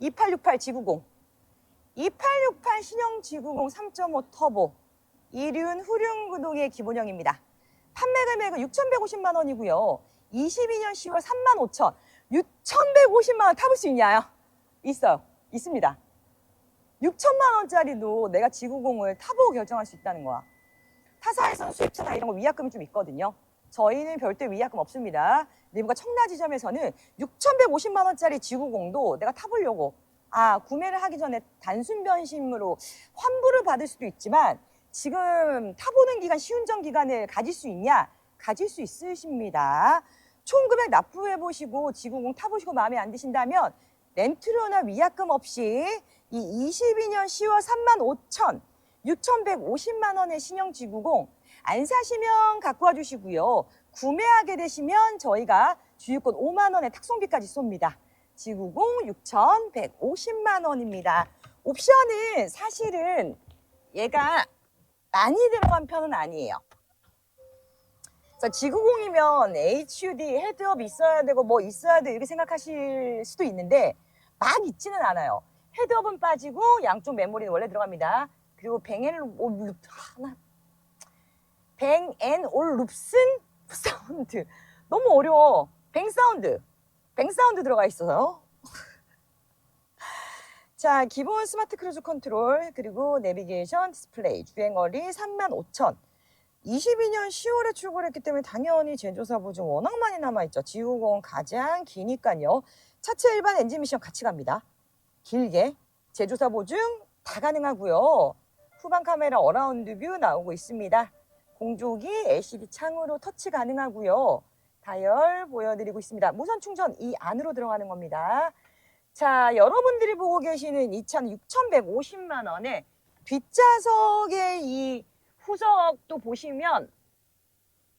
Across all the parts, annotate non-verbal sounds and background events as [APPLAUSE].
2868 G90 2868 신형 G90 3.5 터보 이륜 후륜 구동의 기본형입니다. 판매 금액은 6,150만 원이고요. 22년 10월 3만 5천. 6,150만 원 타볼 수 있냐요? 있어요. 있습니다. 6천만 원짜리도 내가 G90을 타보고 결정할 수 있다는 거야. 타사에서는 수입차나 이런 거 위약금이 좀 있거든요. 저희는 별도 위약금 없습니다. 리브가 청라 지점에서는 6,150만 원짜리 G90도 내가 타보려고 아 구매를 하기 전에 단순 변심으로 환불을 받을 수도 있지만 지금 타보는 기간 시운전 기간을 가질 수 있냐? 가질 수 있으십니다. 총 금액 납부해 보시고 G90 타보시고 마음에 안 드신다면 렌트료나 위약금 없이 이 22년 10월 3만 5천 6,150만 원의 신형 G90 안 사시면 갖고 와 주시고요. 구매하게 되시면 저희가 주유권 5만 원의 탁송비까지 쏩니다. G90 6,150만 원입니다. 옵션은 사실은 얘가 많이 들어간 편은 아니에요. 자, G90이면 HUD 헤드업 있어야 되고 뭐 있어야 돼 이렇게 생각하실 수도 있는데 막 있지는 않아요. 헤드업은 빠지고 양쪽 메모리는 원래 들어갑니다. 그리고 뱅앤올 하나 뱅앤 올 룹슨 [LAUGHS] 사운드 너무 어려워. 뱅 사운드 뱅 사운드 들어가 있어요. [LAUGHS] 자, 기본 스마트 크루즈 컨트롤 그리고 내비게이션 디스플레이 주행 거리 35,000 22년 10월에 출고했기 때문에 당연히 제조사 보증 워낙 많이 남아있죠. G90 가장 기니까요. 차체 일반 엔진 미션 같이 갑니다. 길게 제조사 보증 다 가능하고요. 후방 카메라 어라운드 뷰 나오고 있습니다. 공조기 LCD 창으로 터치 가능하고요. 다이얼 보여드리고 있습니다. 무선 충전 이 안으로 들어가는 겁니다. 자, 여러분들이 보고 계시는 이 차는 6,150만 원에 뒷좌석의 이 후석도 보시면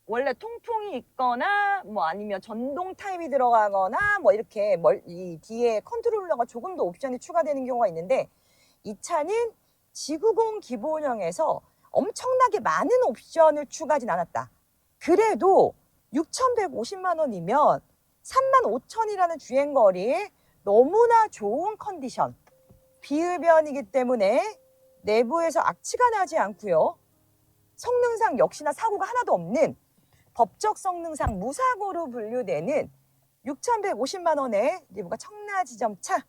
원래 통풍이 있거나 뭐 아니면 전동 타입이 들어가거나 뭐 이렇게 멀, 이 뒤에 컨트롤러가 조금 더 옵션이 추가되는 경우가 있는데 이 차는 G90 기본형에서 엄청나게 많은 옵션을 추가하진 않았다. 그래도 6,150만 원이면 3만 5천이라는 주행거리에 너무나 좋은 컨디션. 비흡연이기 때문에 내부에서 악취가 나지 않고요. 성능상 역시나 사고가 하나도 없는 법적 성능상 무사고로 분류되는 6,150만 원의 리브가 청라 지점차